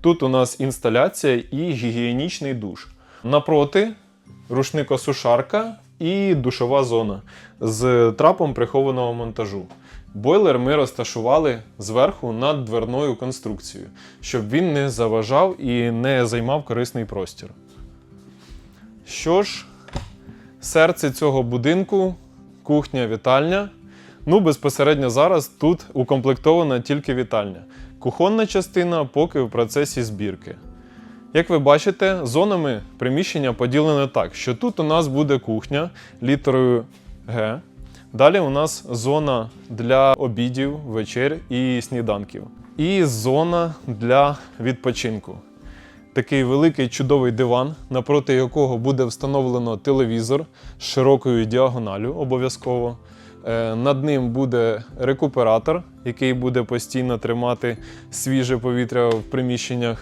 Тут у нас інсталяція і гігієнічний душ. Напроти рушникосушарка і душова зона з трапом прихованого монтажу. Бойлер ми розташували зверху над дверною конструкцією, щоб він не заважав і не займав корисний простір. Що ж, серце цього будинку кухня, вітальня. Ну, безпосередньо зараз тут укомплектована тільки вітальня. Кухонна частина поки в процесі збірки. Як ви бачите, зонами приміщення поділене так, що тут у нас буде кухня літерою Г. Далі у нас зона для обідів, вечер і сніданків. І зона для відпочинку. Такий великий чудовий диван, напроти якого буде встановлено телевізор з широкою діагоналю обов'язково. Е, Над ним буде рекуператор, який буде постійно тримати свіже повітря в приміщеннях.